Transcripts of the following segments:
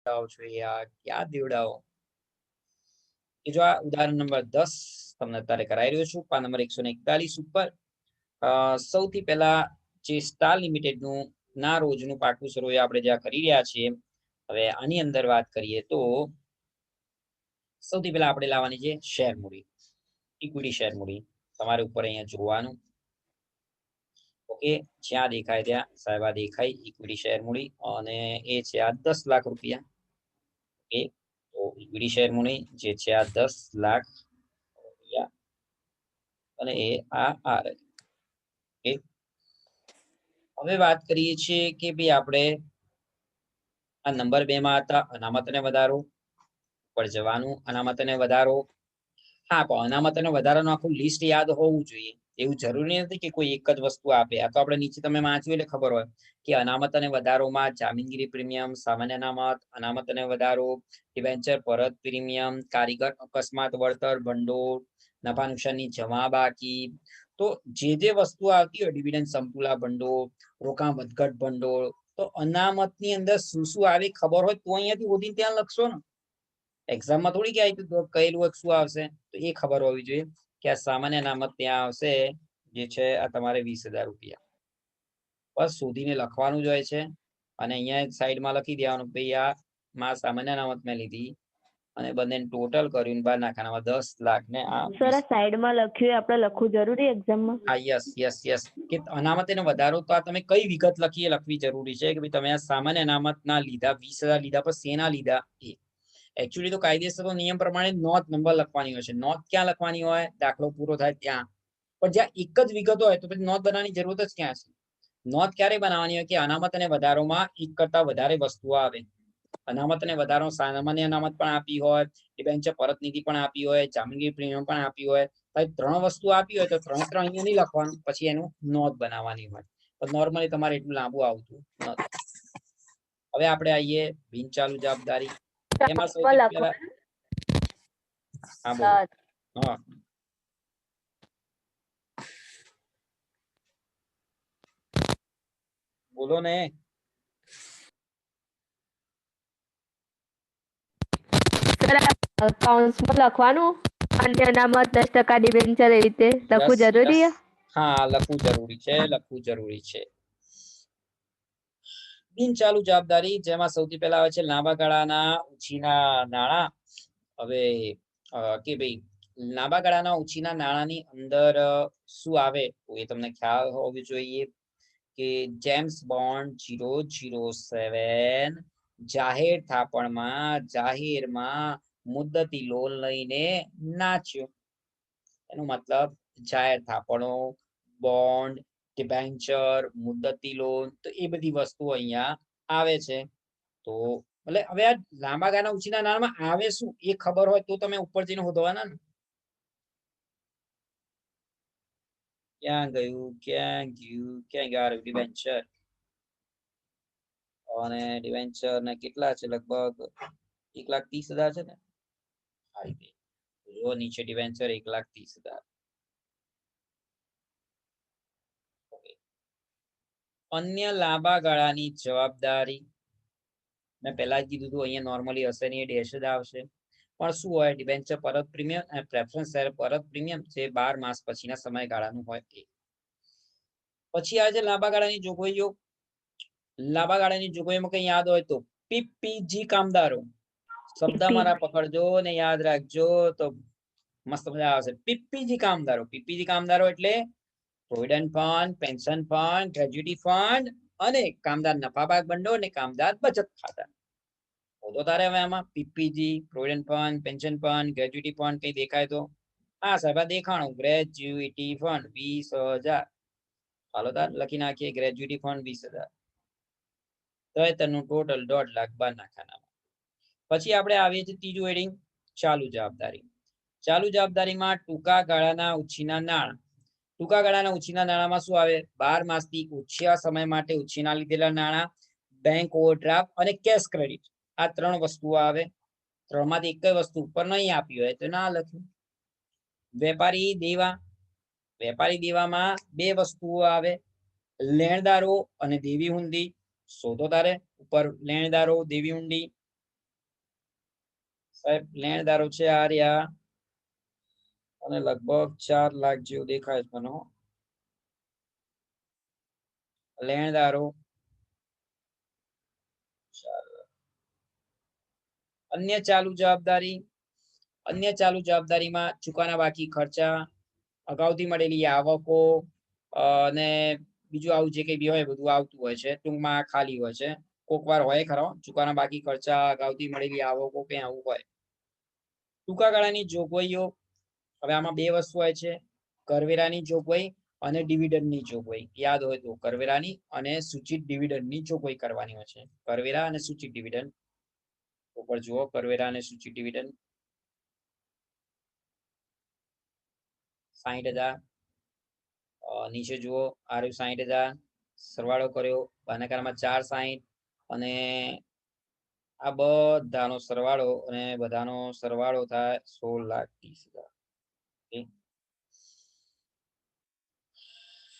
દેવડાઓ છો યાર ક્યાં દેવડાઓ? એ જો આ ઉદાહરણ નંબર દસ તમને અત્યારે કરાવી રહ્યો છું, પાન નંબર એકસો એકતાલીસ ઉપર. સૌથી પહેલા જે સ્ટાર લિમિટેડનું ના રોજનું પાકું શરૂ આપણે જ્યાં કરી રહ્યા છીએ, હવે આની અંદર વાત કરીએ તો સૌથી પહેલા આપણે લાવવાની છે શેર મૂડી ઇક્વિટી શેર મૂડી. તમારે ઉપર અહીંયા જોવાનું. ઓકે, જ્યાં દેખાય ત્યાં સાહેબ આ દેખાય ઇક્વિટી શેર મૂડી, અને એ છે આ દસ લાખ રૂપિયા. ઓકે તો ઇક્વિટી શેર મૂડી જે છે આ દસ લાખ રૂપિયા અને એ આ આર ઓકે? હવે વાત કરીએ છીએ કે ભાઈ આપણે આ નંબર બે માં હતા અનામત અને વધારો, ઉપર જવાનું અનામત અને વધારો. હા, પણ અનામત અને વધારાનું આખું લિસ્ટ યાદ હોવું જોઈએ. એવું જરૂરી નથી કે કોઈ એક જ વસ્તુ આપે. આ તો આપણે નીચે તમે વાંચ્યું એટલે ખબર હોય કે અનામત અને વધારોમાં જામીનગીરી પ્રીમિયમ, સામાન્ય અનામત અનામત અને વધારો ડિવેન્ચર પરત પ્રીમિયમ, કારીગર અકસ્માત, વળતર, ભંડોળ નફા નુકસાનની જમા બાકી તો જે જે વસ્તુ આવતી હોય, ડિવિડન્ડ સંપુલા ભંડોળ, રોકાણ, વધઘટ ભંડોળ, તો અનામતની અંદર શું શું આવે ખબર હોય તો અહીંયાથી ઓદીને ત્યાં લખશો ને. એક્ઝામમાં થોડી કે કહેલું શું આવશે, તો એ ખબર હોવી જોઈએ. કે આ સામાન્ય અનામત ત્યાં આવશે જે છે આ તમારે વીસ હજાર રૂપિયા. બસ શોધીને લખવાનું જ હોય છે. અને અહીંયા સાઈડમાં લખી દેવાનું ભાઈ આ માં સામાન્ય અનામત મેં લીધી અને બંને ટોટલ કર્યું બાર નાખાનામાં દસ લાખ ને આ સર સાઈડમાં લખ્યું આપણે લખવું જરૂરી એક્ઝામમાં હા યસ યસ યસ કે અનામત એને વધારો તો આ તમે કઈ વિગત લખી લખવી જરૂરી છે કે ભાઈ તમે આ સામાન્ય અનામત ના લીધા વીસ હજાર લીધા પર શેના લીધા એ. એકચ્યુઅલી તો કાયદેસર તો નિયમ પ્રમાણે નોંધ નંબર લખવાની હોય છે. નોંધ ક્યાં લખવાની હોય? દાખલો પૂરો થાય ત્યાં. પણ જ્યાં એક જ વિગત હોય તો પછી નોંધ બનાવવાની જરૂરત જ ક્યાં છે? નોંધ ક્યારે બનાવવાની હોય કે અનામત અને વધારોમાં એક કરતા વધારે વસ્તુઓ આવે? અનામત અને વધારો સામાન્ય અનામત પણ આપી હોય, ડિબેન્ચર પરત નીતિ પણ આપી હોય, જામીનગીરી પ્રીમિયમ પણ આપી હોય. ત્રણ વસ્તુ આપી હોય તો ત્રણ ત્રણ અહીંયા નહીં લખવાનું, પછી એનું નોંધ બનાવવાની હોય. તો નોર્મલી તમારે એટલું લાંબુ આવતું નથી. હવે આપણે આવીએ બિનચાલુ જવાબદારી. બોલો ને સર લખવાનું અન્ય અનામત દસ ટકા ડિબેન્ચર એ રીતે લખવું જરૂરી. હા લખવું જરૂરી છે લખવું જરૂરી છે બિન ચાલુ જવાબદારી, જેમાં સૌથી પહેલા આવે છે લાંબા ગાળાના ઉછીના નાણાં. હવે કે ભાઈ લાંબા ગાળાના ઉછીના નાણાંની અંદર શું આવે? એ તમને ખ્યાલ હોવો જોઈએ કે James Bond zero zero seven જાહેર થાપણમાં, જાહેરમાં મુદ્દતી લોન લઈને નાચ્યો. એનો મતલબ જાહેર થાપણો, બોન્ડ ડિબેન્ચર મુદ્દતી લોન તો એ બધી વસ્તુઓ અહીંયા આવે છે. તો એટલે હવે આ લાંબા ગાના ઉછીના નાણામાં આવે શું એ ખબર હોય તો તમે ઉપર જઈને શોધવાના ને. ક્યાં ગયું ક્યાં ગયું, ક્યાં ગયા? ડિબેન્ચર અને ડિવેન્ચર ને કેટલા છે? લગભગ એક લાખ ત્રીસ હજાર છે ને? જો નીચે ડિવેન્ચર એક લાખ ત્રીસ હજાર. અન્ય લાંબા ગાળાની જવાબદારી. મેં પહેલા જ કીધું હતું અહીંયા નોર્મલી હશે નહીં ડેશ જ આવશે. પણ શું હોય ડિબેન્ચર પરત પ્રીમિયમ અને પ્રેફરન્સ શેર પરત પ્રીમિયમ જે બાર માસ પછીના સમયગાળાનું હોય એ. પછી આ જે લાંબા ગાળાની જોગવાઈઓ લાંબા ગાળાની જોગવાઈમાં કઈ યાદ હોય તો પીપીજી કામદારો. શબ્દ મારા પકડજો ને યાદ રાખજો તો મસ્ત મજા આવશે. પીપીજી કામદારો પીપીજી કામદારો એટલે provident fund pension fund gratuity fund અને કામદાર નફા ભાગ ભંડોળ અને કામદાર બચત ખાતા. તો તારે હવે આમાં PPG provident fund pension fund gratuity fund કઈ દેખાય તો? હા સાહેબ દેખાણું. ગ્રેજ્યુટી ફંડ વીસ હજાર. હાલો તાર, લખી નાખીએ. ગ્રેજ્યુટી ફંડ વીસ હજાર. તો એ તેનું ટોટલ દોઢ લાખ બાર નાખાના પછી આપણે આવીએ છીએ ત્રીજું હેડિંગ ચાલુ જવાબદારી. ચાલુ જવાબદારીમાં ટૂંકા ગાળાના ઉછીના નાણાં. ટૂંકા ગાળાના ઉછીના નાણાંમાં શું આવે? બાર માસથી ઓછા સમય માટે ઉછીના લીધેલા નાણાં બેંક ઓવરડ્રાફ્ટ અને કેશ ક્રેડિટ આ ત્રણ વસ્તુઓ આવે. ત્રણમાંથી એક વસ્તુ ઉપર નહીં આપી હોય તો ના લખ્યું વેપારી દેવા. વેપારી દેવામાં બે વસ્તુઓ આવે. લેણદારો અને દેવી હુંડી. શોધો તારે. ઉપર લેણદારો, દેવી હુંડી. સાહેબ, લેણદારો છે આ રહ્યા. અને લગભગ ચાર લાખ જેવું દેખાય છે મને લેણદારો. અન્ય ચાલુ જવાબદારી, અન્ય ચાલુ જવાબદારીમાં ચૂકવાના બાકી ખર્ચા, અગાઉથી મળેલી આવકો અને બીજું આવું જે કઈ બી હોય બધું આવતું હોય છે, ટૂંકમાં ખાલી હોય છે. કોક વાર હોય ખરો ચૂકવાના બાકી ખર્ચા, અગાઉથી મળેલી આવકો, કઈ આવું હોય. ટૂંકા ગાળાની જોગવાઈઓ હવે આમાં બે વસ્તુ હોય છે. કરવેરાની જોગવાઈ અને ડિવિડન્ડની જોગવાઈ યાદ હોય તો કરવેરાની અને સૂચિત ડિવિડન્ડની જોગવાઈ કરવાની હોય છે. કરવેરા અને સૂચિત ડિવિડન્ડ. ઉપર જુઓ, કરવેરા અને સૂચિત ડિવિડન્ડ. સાહીઠ હજાર. નીચે જુઓ, આર્યુ સાહીઠ હજાર. સરવાળો કર્યો, ભાનાકારમાં ચાર સાહીઠ અને આ બધાનો સરવાળો અને બધાનો સરવાળો થાય સોળ લાખ ત્રીસ હજાર.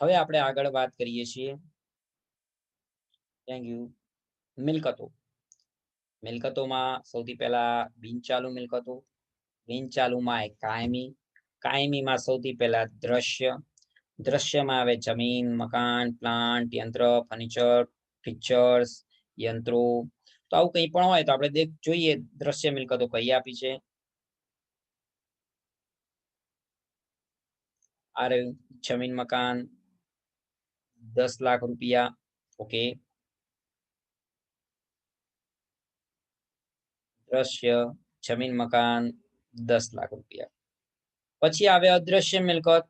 હવે આપણે આગળ વાત કરીએ છીએ. થેન્ક યુ મિલકતો. મિલકતોમાં સૌથી પહેલા બિનચાલુ મિલકતો. બિનચાલુમાં એક કાયમી. કાયમીમાં સૌથી પહેલા દ્રશ્ય. દ્રશ્યમાં આવે જમીન, મકાન પ્લાન્ટ યંત્ર ફર્નિચર પિક્ચર્સ યંત્રો. તો આવું કંઈ પણ હોય તો આપણે દેખ, જોઈએ દ્રશ્ય મિલકતો કઈ આપી છે. આ રહ્યું જમીન મકાન દસ લાખ રૂપિયા ઓકે દ્રશ્ય જમીન મકાન દસ લાખ રૂપિયા પછી આવે અદ્રશ્ય મિલકત.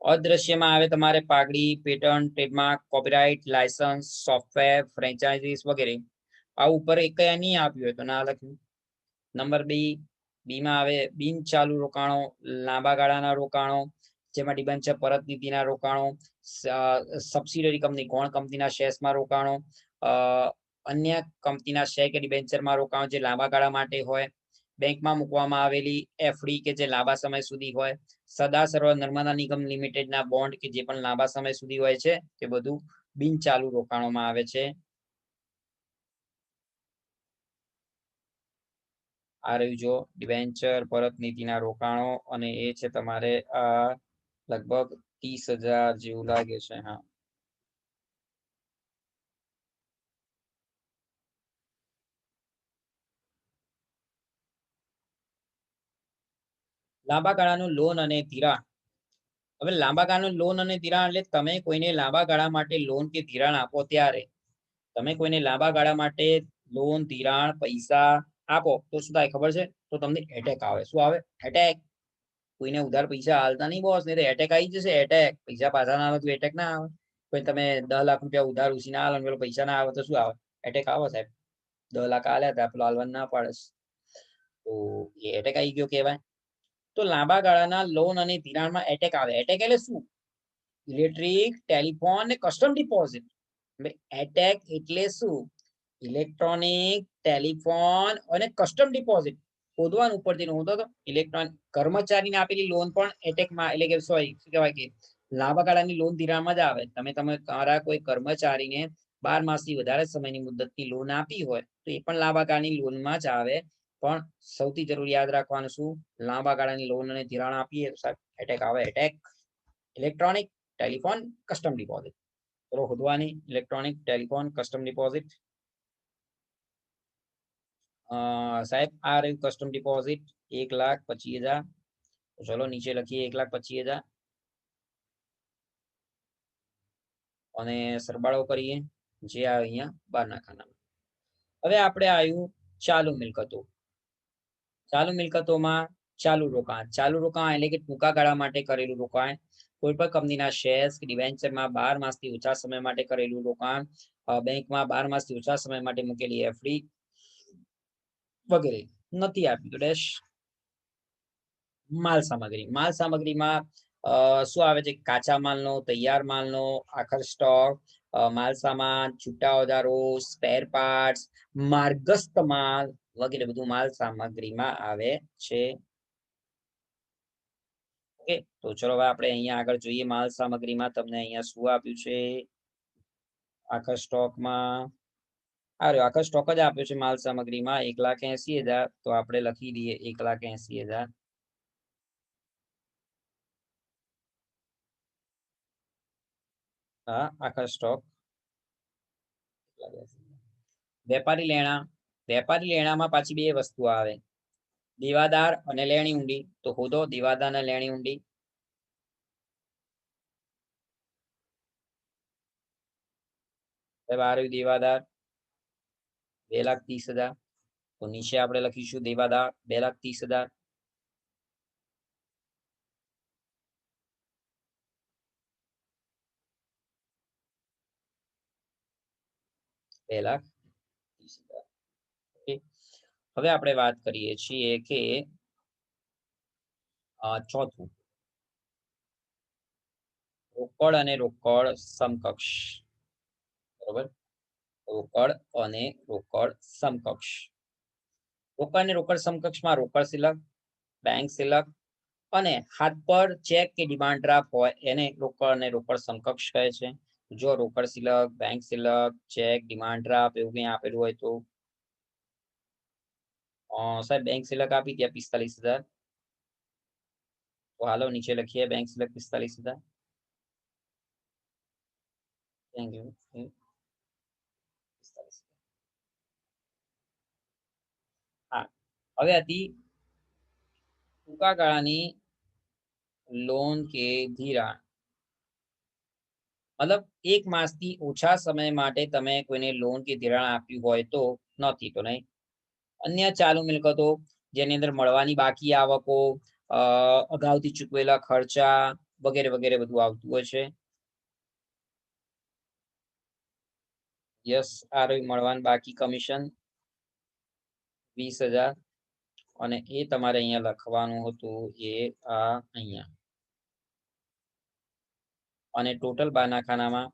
અદ્રશ્યમાં આવે તમારે પાઘડી, patent, trademark, copyright, licence, software, franchises વગેરે. આ ઉપર એક કયા નહીં આપ્યું હોય તો ના લખ્યું નંબર બી, બીમાં આવે બિન ચાલુ રોકાણો, લાંબા ગાળાના રોકાણો જેમાં ડિબેન્ચર પરત નીતિના રોકાણો સબસિડરી કંપની કોણ કંપનીના શેર્સમાં રોકાણો અન્ય કંપનીના શેર કે ડિબેન્ચરમાં રોકાણો જે લાંબા ગાળા માટે હોય, બેંકમાં મૂકવામાં આવેલી એફડી કે જે લાંબા સમય સુધી હોય, સદા સર્વ નર્મદા નિગમ લિમિટેડના બોન્ડ કે જે પણ લાંબા સમય સુધી હોય છે તે બધું બિન ચાલુ રોકાણોમાં આવે છે. આ રહ્યું જો ડિબેન્ચર પરત નીતિના રોકાણો અને એ છે તમારે આ લગભગ ત્રીસ હજાર જેવું લાગે છે, હા. લાંબા ગાળાનું લોન અને ધિરાણ. હવે લાંબા ગાળાનું લોન અને ધિરાણ એટલે તમે કોઈને લાંબા ગાળા માટે લોન કે ધિરાણ આપો ત્યારે. તમે કોઈને લાંબા ગાળા માટે લોન ધિરાણ, પૈસા આપો તો શું થાય ખબર છે? તો તમને એટેક આવે. શું આવે? એટેક કોઈને ઉધાર પૈસા હાલતા નહીં બોસ નહીં તો એટેક આવી જશે એટેક પૈસા પાછા ના આવે તો એટેક ના આવે. કોઈ તમે દસ લાખ રૂપિયા ઉધાર ઉછીના હાલો પેલો પૈસા ના આવે તો શું આવે? એટેક આવે સાહેબ. દસ લાખ આલ્યા હતા, પેલો હાલવાનું ના પાડે. તો એ એટેક આવી ગયો કહેવાય. તો લાંબા ગાળાના લોન અને ધિરાણમાં એટેક આવે. એટેક એટલે શું? ઇલેક્ટ્રિક ટેલિફોન અને કસ્ટમ ડિપોઝિટ એટેક એટલે શું? ઇલેક્ટ્રોનિક ટેલિફોન અને કસ્ટમ ડિપોઝિટ શોધવાનું ઉપરથી નોંધો તો ઇલેક્ટ્રોન કર્મચારીને આપેલી લોન પણ એટેકમાં એટલે કે સોરી શું કહેવાય કે લાંબા ગાળાની લોન ધિરાણમાં જ આવે. તમે તમે તમારા કોઈ કર્મચારીને બાર માસથી વધારે સમયની મુદતની લોન આપી હોય, તો એ પણ લાંબા ગાળાની લોનમાં જ આવે. પણ સૌથી જરૂરી યાદ રાખવાનું શું? લાંબા ગાળાની લોન અને ધિરાણ આપીએ તો સાહેબ એટેક આવે ATEC electronic telephone custom deposit ચલો શોધવાની ઇલેક્ટ્રોનિક ટેલિફોન કસ્ટમ ડિપોઝિટ સાહેબ આ રહ્યું કસ્ટમ ડિપોઝિટ એક લાખ પચીસ હજાર ચલો નીચે લખીએ એક લાખ પચીસ હજાર અને સરબાળો કરીએ જે આવે અહીંયા બારના ખાનામાં હવે આપણે આવ્યું ચાલુ મિલકતો ચાલુ મિલકતોમાં ચાલુ રોકાણ ચાલુ રોકાણ એટલે કે ટૂંકા ગાળા માટે કરેલું રોકાણ કોઈ પણ કંપનીના શેર્સ ડિવેન્ચરમાં બાર માસથી ઓછા સમય માટે કરેલું રોકાણ બેંકમાં બાર માસથી ઓછા સમય માટે મૂકેલી એફડી વગેરે. નથી આપ્યું ડેશ માલ સામગ્રી. માલ સામગ્રીમાં શું આવે છે? કાચા માલનો, તૈયાર માલનો, આખર સ્ટોક માલ સામાન છૂટા ઓજારો સ્પેર પાર્ટ્સ માર્ગસ્થ માલ વગેરે બધું માલ સામગ્રીમાં આવે છે. ઓકે, તો ચલો હવે આપણે અહીંયા આગળ જોઈએ માલ સામગ્રીમાં તમને અહીંયા શું આપ્યું છે? આખા સ્ટોકમાં આ રહ્યો. આખો સ્ટોક જ આપ્યો છે માલ સામગ્રીમાં. એક લાખ એસી હજાર. તો આપણે લખી દઈએ એક લાખ એસી હજાર. હા, આખા સ્ટોક વેપારી લેણા. વેપારી લેણામાં પાછી બે વસ્તુ આવે. દીવાદાર અને લેણી ઊંડી. તો હોદો દીવાદાર અને લેણી ઊંડી. સાહેબ દેવાદાર. બે લાખ ત્રીસ હજાર. તો નીચે આપણે લખીશું દેવાદાર, બે લાખ ત્રીસ હજાર. બે લાખ ત્રીસ હજાર. હવે આપણે વાત કરીએ છીએ કે ચોથું. રોકડ અને રોકડ સમકક્ષ. બરોબર? રોકડ અને રોકડ સમકક્ષ. રોકડ અને રોકડ સમકક્ષમાં રોકડ સિલક, બેંક સિલક અને હાથ પર ચેક કે ડિમાન્ડ ડ્રાફ્ટ હોય એને રોકડ અને રોકડ સમકક્ષ કહે છે. જો રોકડ સિલક, બેંક સિલક, ચેક, ડિમાન્ડ ડ્રાફ્ટ એવું કંઈ આપેલું હોય તો? સાહેબ, બેંક સિલક આપી ત્યાં પિસ્તાલીસ હજાર. તો હાલો નીચે લખીએ, બેંક સિલક પિસ્તાલીસ હજાર. થેન્ક યુ હા હવે હતી ટૂંકા ગાળાની લોન કે ધિરાણ. મતલબ એક માસથી ઓછા સમય માટે તમે કોઈને લોન કે ધિરાણ આપ્યું હોય તો નથી તો નહીં. અન્ય ચાલુ મિલકતો જેની અંદર મળવાની બાકી આવકો અગાઉથી ચૂકવેલા ખર્ચા વગેરે વગેરે બધું આવતું હોય છે. યસ, આ મળવાનું બાકી કમિશન વીસ હજાર. અને એ તમારે અહીંયા લખવાનું હતું એ આ અહીંયા. અને ટોટલ બાના ખાનામાં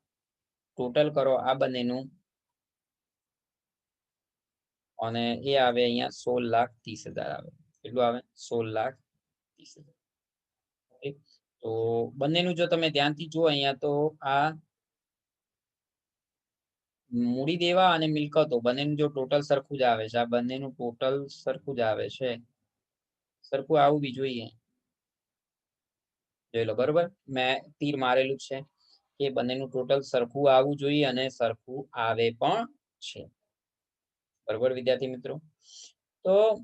ટોટલ કરો આ બંનેનું. અને એ આવે અહીંયા સોળ લાખ ત્રીસ હજાર આવે. કેટલું આવે? સોળ લાખ ત્રીસ હજાર. તો બંનેનું જો તમે ધ્યાનથી જુઓ અહીંયા તો આ મૂડી દેવા અને મિલકતો, બંનેનું જો ટોટલ સરખું જ આવે છે. આ બંનેનું ટોટલ સરખું જ આવે છે. સરખું આવું બી જોઈએ. જોઈ લો, બરોબર? મેં તીર મારેલું છે કે બંનેનું ટોટલ સરખું આવવું જોઈએ અને સરખું આવે પણ છે. બરોબર, વિદ્યાર્થી મિત્રો? તો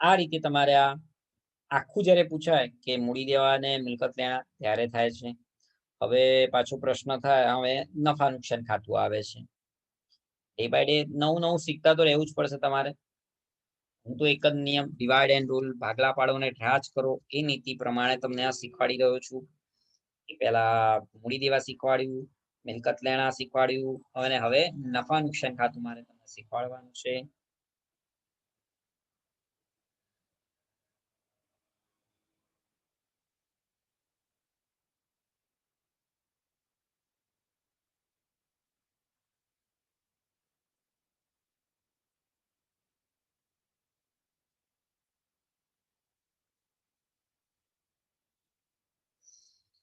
આ રીતે તમારે આ આખું જ્યારે પૂછાય કે મૂડી દેવા અને મિલકત લેણા ત્યારે થાય છે. હવે પાછો પ્રશ્ન થાય, હવે નફા નુકસાન ખાતું આવે છે. ડે બાય ડે નવું નવું શીખતા તો રહેવું જ પડશે તમારે. હું તો એક જ નિયમ ડિવાઈડ એન્ડ રૂલ ભાગલા પાડો અને ડ્રા કરો, એ નીતિ પ્રમાણે તમને આ શીખવાડી રહ્યો છું. પેલા મૂડી દેવા શીખવાડ્યું, મિલકત લેણા શીખવાડ્યું, અને હવે નફા નુકસાન ખાતું મારે તમને શીખવાડવાનું છે.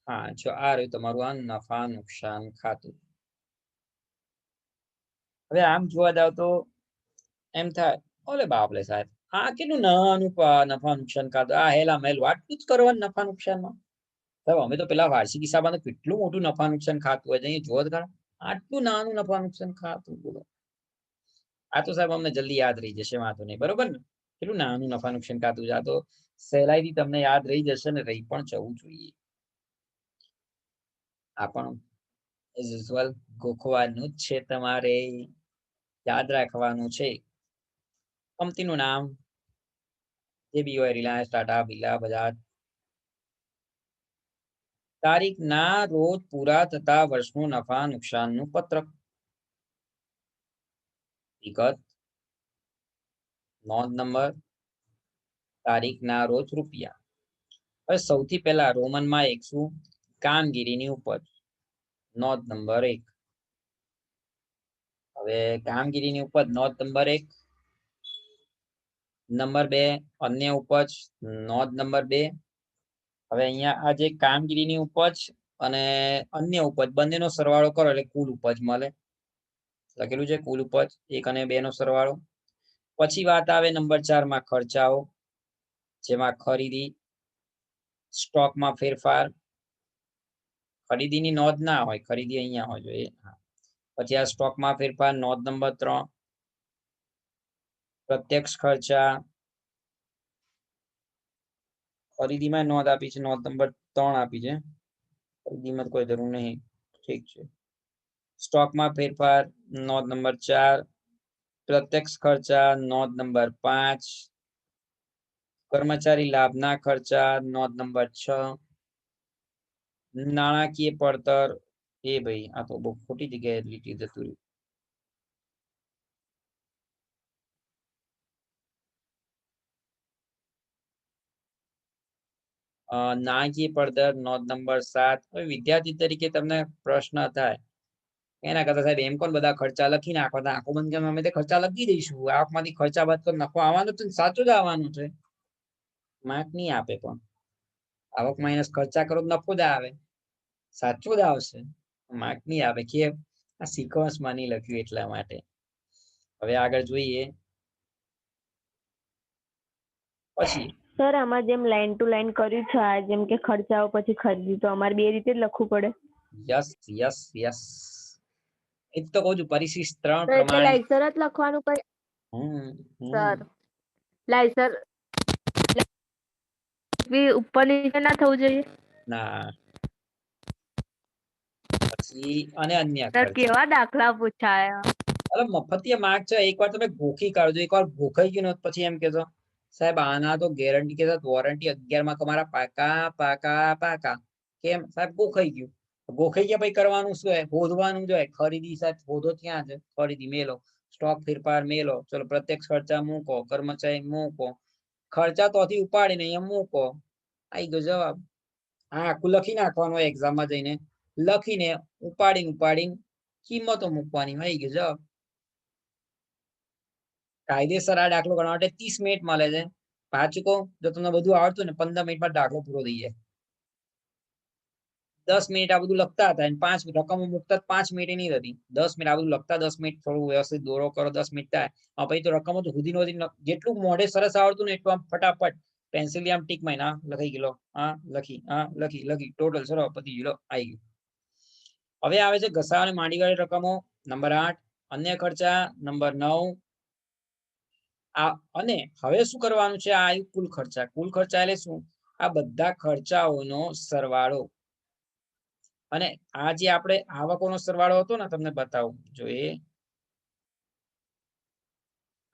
હા, જો આ રહ્યું તમારું આ નફા, નુકસાન ખાતું. હવે આમ જોવા જાવ તો એમ થાય, ઓલે બાપલે સાહેબ, આ કેટલું નાનું નફા, નુકસાન ખાતું? આ હેલા મેલું આટલું જ કરવાનું નફા, નુકસાનમાં. સાહેબ, અમે તો પેલા વાર્ષિક હિસાબમાં કેટલું મોટું નફા, નુકસાન ખાતું હોય છે, અહીંયા જોવો ખરા. આટલું નાનું નફા, નુકસાન ખાતું બોલો. આ તો સાહેબ અમને જલ્દી યાદ રહી જશે, વાંધો નહીં, બરોબર ને? કેટલું નાનું નફા, નુકસાન ખાતું છે, આ તો સહેલાઈથી તમને યાદ રહી જશે ને રહી પણ જવું જોઈએ. આ એઝ યુઝ્યુઅલ ગોખવાનું જ છે તમારે. યાદ રાખવાનું છે. કંપનીનું નામ જે બી હોય રિલાયન્સ, ટાટા, બિરલા બજાજ. તારીખ ના રોજ પૂરા થતા વર્ષનું નફા નુકસાનનું પત્રક વિગત. નોંધ નંબર. તારીખ ના રોજ રૂપિયા. હવે સૌથી પહેલા રોમનમાં એક શું કામગીરીની ઉપજ નોંધ નંબર એક. હવે કામગીરીની ઉપજ નોંધ નંબર એક. નંબર બે, અન્ય ઉપજ. નોંધ નંબર બે. હવે અહીંયા આ જે કામગીરીની ઉપજ અને અન્ય ઉપજ, બંનેનો સરવાળો કરો એટલે કુલ ઉપજ મળે. લખેલું છે કુલ ઉપજ, એક અને બે નો સરવાળો. પછી વાત આવે નંબર ચારમાં ખર્ચાઓ, જેમાં ખરીદી, સ્ટોકમાં ફેરફાર ખરીદીની નોંધ ના હોય, ખરીદી અહીંયા હોય જોઈએ પછી આ સ્ટોકમાં ફેરફાર, નોંધ નંબર ત્રણ. પ્રત્યક્ષ ખર્ચા. ખરીદીમાં નોંધ આપી છે, નોંધ નંબર ત્રણ આપી છે. ખરીદીમાં કોઈ જરૂર નહીં, ઠીક છે. સ્ટોકમાં ફેરફાર, નોંધ નંબર ચાર. પ્રત્યક્ષ ખર્ચા, નોંધ નંબર પાંચ. કર્મચારી લાભના ખર્ચા, નોંધ નંબર છ. નાણાકીય પડતર, એ ભાઈ, આ તો બહુ ખોટી જગ્યાએ લીટી જતું રહ્યું. નાણાકીય પડતર, નોંધ નંબર સાત. હવે વિદ્યાર્થી તરીકે તમને પ્રશ્ન થાય. એના કરતા સાહેબ, એમ કોણ બધા ખર્ચા લખી નાખો આંખો બંધ કરીને અમે તે ખર્ચા લખી દઈશું. આવકમાંથી ખર્ચા બાદ તો નફો આવવાનો છે સાચું જ આવવાનું છે. માર્ક નહીં આપે પણ. આવક માઇનસ ખર્ચા કરો નફો જ આવે. સાચું જ આવશે. માર્ક નહીં આવે કે આ સિક્વન્સમાં નહીં લખ્યું એટલા માટે. હવે આગળ જોઈએ. પછી સર આમાં જેમ લાઈન ટુ લાઈન કર્યું છે આ જેમ કે ખર્ચાઓ પછી ખરીદી તો અમારે બે રીતે જ લખવું પડે. યસ યસ યસ એ તો કહું છું પરિશિષ્ટ ત્રણ પ્રમાણે. લાઈસર જ લખવાનું કઈ. સર લાઈસર બી ઉપર નીચે ના થવું જોઈએ? ના. પછી અને અન્ય કેવા દાખલા પૂછાયા? અરે મફતિયા માર્ક છે એકવાર તમે ભૂખી કાઢજો એકવાર ભૂખાઈ ગયું ને પછી એમ કેજો સાહેબ આના તો ગેરંટી કે સાથ વોરંટી અગિયારમાં તમારા પાકા પાકા પાકા. કેમ? સાહેબ ગોખાઈ ગયું. ગોખાઈ ગયા પછી કરવાનું શું હોય? શોધવાનું જો ખરીદી સાહેબ શોધો ત્યાં છે? ખરીદી મેલો. સ્ટોક ફેરફાર મેલો. ચલો પ્રત્યક્ષ ખર્ચા મૂકો કર્મચારી મૂકો. ખર્ચા તોથી ઉપાડીને અહીંયા મૂકો. આઈ ગયો જવાબ. હા આખું લખી નાખવાનું એક્ઝામમાં જઈને. લખીને ઉપાડીને ઉપાડીને કિંમતો મૂકવાની આવી ગયો જવાબ કાયદેસર આ દાખલો ગણવા માટે ત્રીસ મિનિટ મળે છે. પાછું કહું જો તમને બધું આવડતું ને, પંદર મિનિટમાં દાખલો પૂરો થઈ જાય. દસ મિનિટ આ બધું લખતા હતા અને પાંચ રકમો મૂકતા પાંચ મિનિટ નહીં થતી. દસ મિનિટ આ બધું લખતા દસ મિનિટ થોડું વ્યવસ્થિત દોરો કરો, દસ મિનિટ થાય. પછી તો રકમો તો સુધી નહોતી. જેટલું મોઢે સરસ આવડતું ને એટલું આમ ફટાફટ પેન્સિલ આમ ટીકમાં ના લખી ગયેલો. હા, લખી. હા, લખી લખી. ટોટલ સરો પતી ગયેલો. આવી ગયું. હવે આવે છે ઘસા અને માંડીવાળી રકમો, નંબર આઠ, અન્ય ખર્ચા, નંબર નવ. આ અને હવે શું કરવાનું છે? આ કુલ ખર્ચા. કુલ ખર્ચા એટલે શું? આ બધા ખર્ચાઓનો સરવાળો. અને આ જે આપણે આવકોનો સરવાળો હતો ને, તમને બતાવું. જોઈએ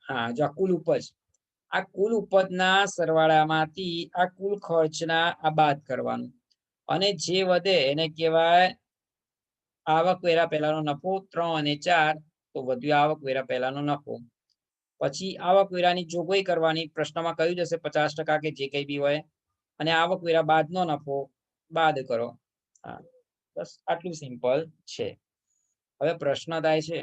હા, જો આ કુલ ઉપજ. આ કુલ ઉપજના સરવાળામાંથી આ કુલ ખર્ચના આ બાદ કરવાનું. અને જે વધે એને કહેવાય આવકવેરા પહેલાનો નફો ત્રણ અને ચાર, તો વધ્યો આવકવેરા પહેલાનો નફો. પછી આવકવેરાની જોગવાઈ કરવાની પ્રશ્નમાં કહ્યું જશે પચાસ ટકા કે જે કઈ બી હોય, અને આવકવેરા બાદનો નફો બાદ કરો. હા, બસ આટલું સિમ્પલ છે. હવે પ્રશ્ન થાય છે.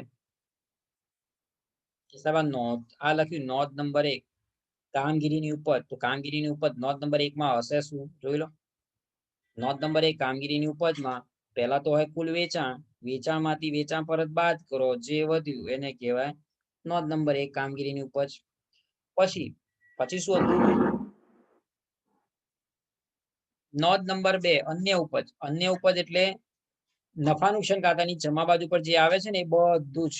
નોંધ, આ લખ્યું નોંધ નંબર એક, કામગીરીની ઉપજ, તો કામગીરીની ઉપજ નોંધ નંબર એકમાં હશે શું? જોઈ લો. નોંધ નંબર એક, કામગીરીની ઉપજમાં પહેલા તો હોય કુલ વેચાણ. વેચાણમાંથી વેચાણ પરત બાદ કરો. જે વધ્યું એને કહેવાય નોંધ નંબર એક કામગીરીની ઉપજ. પછી પછી શું હતું? નોંધ નંબર બે, અન્ય ઉપજ. અન્ય ઉપજ એટલે નફા નુકસાન ખાતાની જમા બાજુ પર જે આવે છે ને એ બધું જ.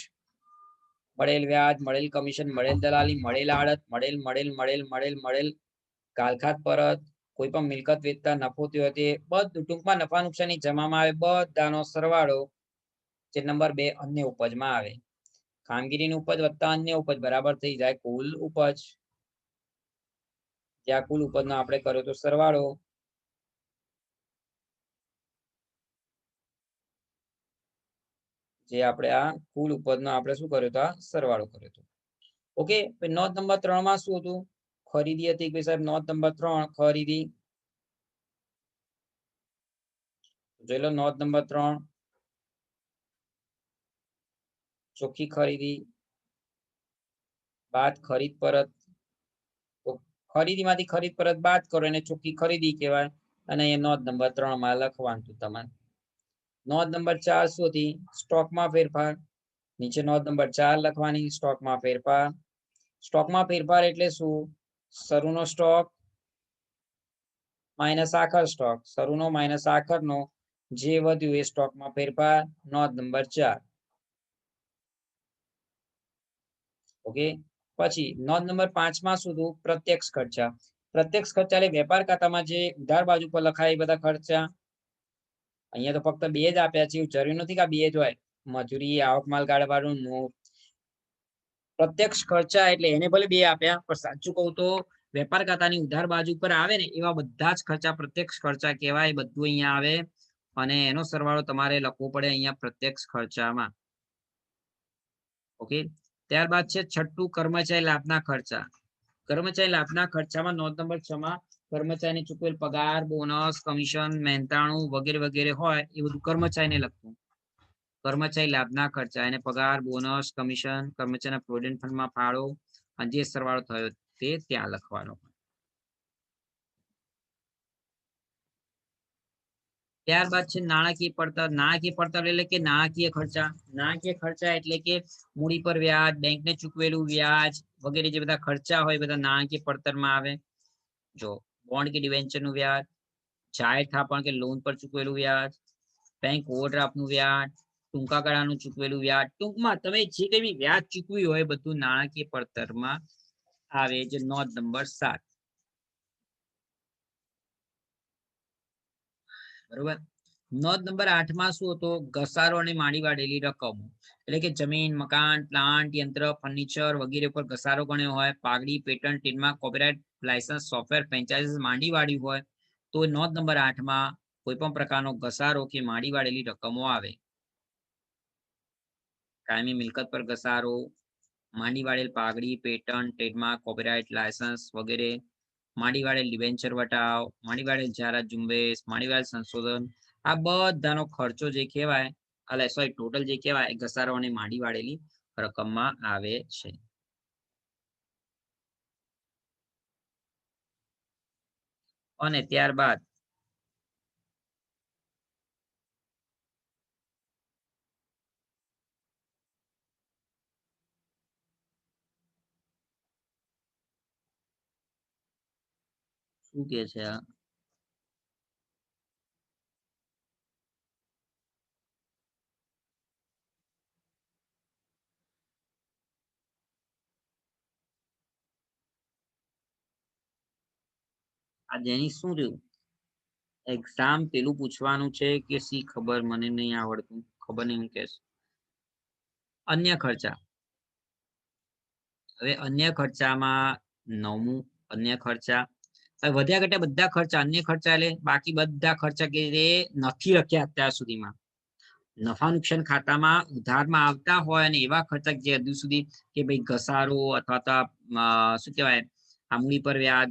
મળેલ વ્યાજ, મળેલ કમિશન, મળેલ દલાલી, મળેલ આડત, મળેલ મળેલ મળેલ મળેલ મળેલ, કાલખાત પરત કોઈ પણ મિલકત વેચતા નફો થયો તે બધું ટૂંકમાં નફા નુકસાનની જમામાં આવે બધાનો સરવાળો જે નંબર બે અન્ય ઉપજમાં આવે. કામગીરીની ઉપજ વત્તા અન્ય ઉપજ બરાબર થઈ જાય કુલ ઉપજ. જ્યાં કુલ ઉપજનો આપણે કર્યો તો સરવાળો જે આપણે આ કુલ ઉપજનો આપણે શું કર્યો તો સરવાળો કર્યો હતો ઓકે, નોંધ નંબર ત્રણમાં શું હતું? ખરીદી હતી કે સાહેબ? નોંધ નંબર ત્રણ, ખરીદી. જોઈ લો, નોંધ નંબર ત્રણ. ચોખ્ખી ખરીદી. બાદ ખરીદ પરત. ખરીદીમાંથી ખરીદ પરત બાદ કરો, એને ચોખ્ખી ખરીદી કહેવાય. અને એ નોંધ નંબર ત્રણમાં લખવાનું તમારે. નોંધ નંબર ચાર શું હતી? સ્ટોકમાં ફેરફાર. નીચે નોંધ નંબર ચાર લખવાની, સ્ટોકમાં ફેરફાર. સ્ટોકમાં ફેરફાર એટલે શું? શરૂનો સ્ટોક માઇનસ આખર સ્ટોક શરૂનો માઇનસ આખરનો જે વધ્યું એ સ્ટોકમાં ફેરફાર. નોંધ નંબર ચાર. ઓકે? પછી નોંધ નંબર પાંચમાં સુધી પ્રત્યક્ષ ખર્ચા. પ્રત્યક્ષ ખર્ચા એટલે વેપાર ખાતામાં જે ઉધાર બાજુ પર લખાય એ બધા ખર્ચા. અહીંયા તો ફક્ત બે જ આપ્યા છે. એવું જરૂરી નથી કે બે જ હોય. મજૂરી, આવક માલ કાઢવાનું નો પ્રત્યક્ષ ખર્ચા એટલે એને ભલે બે આપ્યા, પણ સાચું કહું તો વેપાર ખાતાની ઉધાર બાજુ પર આવે ને, એવા બધા જ ખર્ચા પ્રત્યક્ષ ખર્ચા કહેવાય, બધું અહીંયા આવે. અને એનો સરવાળો તમારે લખવો પડે અહીંયા પ્રત્યક્ષ ખર્ચામાં. ઓકે? ત્યારબાદ છે છઠ્ઠું કર્મચારી લાભના ખર્ચા. કર્મચારી લાભના ખર્ચામાં નોંધ નંબર છ માં કર્મચારીને ચૂકવેલ પગાર, બોનસ, કમિશન, મહેનતાણું વગેરે વગેરે હોય એ બધું કર્મચારીને લખવું. કર્મચારી લાભના ખર્ચા એને પગાર બોનસ કમિશન કર્મચારીના પ્રોવિડન્ટ ફંડમાં ફાળો અને સરવાળો થયો તે ત્યાં લખવાનો. ત્યારબાદ છે નાણાકીય પડતર. નાણાકીય પડતર એટલે કે નાણાકીય ખર્ચા. નાણાકીય ખર્ચા એટલે કે મૂડી પર વ્યાજ બેંકને ચૂકવેલું વ્યાજ વગેરે જે બધા ખર્ચા હોય બધા નાણાકીય પડતરમાં આવે. જો બોન્ડ કે ડિવેન્ચરનું વ્યાજ, જાહેર થાપણ કે લોન પર ચૂકવેલું વ્યાજ બેંક ઓવરડ્રાફ્ટનું વ્યાજ ટૂંકા ગાળાનું ચૂકવેલું વ્યાજ. ટૂંકમાં તમે જે કઈ બી વ્યાજ ચૂકવ્યું હોય બધું નાણાકીય પડતરમાં આવે જે નોંધ નંબર સાત. બરોબર? નોંધ નંબર આઠમાં શું હતો? ઘસારો અને માડી વાળેલી રકમો. એટલે કે જમીન, મકાન પ્લાન્ટ યંત્ર ફર્નિચર વગેરે પર ઘસારો ગણ્યો હોય પાગડી patent trademark copyright licence software franchises માંડી વાળી હોય, તો નોંધ નંબર આઠમાં કોઈ પણ પ્રકારનો ઘસારો કે માડી વાળેલી રકમો આવે. કાયમી મિલકત પર ઘસારો માંડી વાળેલ પાઘડી, પેટર્ન, ટ્રેડમાર્ક, કોપીરાઇટ લાયસન્સ વગેરે માંડી વાળેલ ડિવેન્ચર વટાવ માંડી વાળેલ જાહેરાત ઝુંબેશ માંડી વાળેલ સંશોધન, આ બધાનો ખર્ચો જે કહેવાય એટલે સોરી ટોટલ જે કહેવાય ઘસારો અને માંડી વાળેલી રકમમાં આવે છે. અને ત્યારબાદ શું કે છે આ? આ જેની શું રહ્યું? એક્ઝામ પેલું પૂછવાનું છે કે સી ખબર? મને નહીં આવડતું. ખબર નહીં, હું કહેશ. અન્ય ખર્ચા. હવે અન્ય ખર્ચામાં નવમું, અન્ય ખર્ચા. વધ્યા ઘટ્યા બધા ખર્ચા અન્ય ખર્ચા એટલે બાકી બધા ખર્ચા કે જે નથી લખ્યા અત્યાર સુધીમાં. નફા નુકસાન ખાતામાં ઉધારમાં આવતા હોય અને એવા ખર્ચા જે હજુ સુધી કે ભાઈ ઘસારો અથવા તો શું કહેવાય આમણી પર વ્યાજ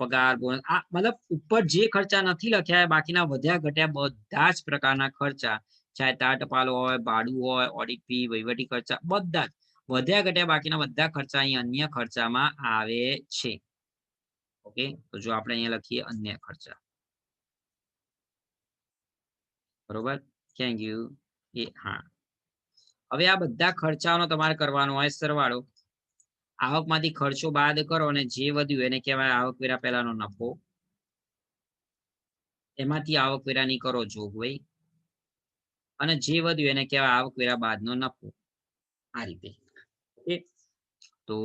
પગાર, બોનસ, આ મતલબ ઉપર જે ખર્ચા નથી લખ્યા બાકીના વધ્યા ઘટ્યા બધા જ પ્રકારના ખર્ચા. ચાહે તાર ટપાલ હોય, ભાડું હોય ઓડિટ ફી વહીવટી ખર્ચા, બધા જ. વધ્યા ઘટ્યા બાકીના બધા ખર્ચા અહીં અન્ય ખર્ચામાં આવે છે. ઓકે? તો જો આપણે અહીંયા લખીએ અન્ય ખર્ચા. બરોબર? થેન્ક યુ એ, હા. હવે આ બધા ખર્ચાઓનો તમારે કરવાનો હોય સરવાળો. આવકમાંથી ખર્ચો બાદ કરો અને જે વધ્યું એને કહેવાય આવકવેરા પહેલાનો નફો. એમાંથી આવકવેરાની કરો જોગવાઈ. અને જે વધ્યું એને કહેવાય આવકવેરા બાદનો નફો. આ રીતે. તો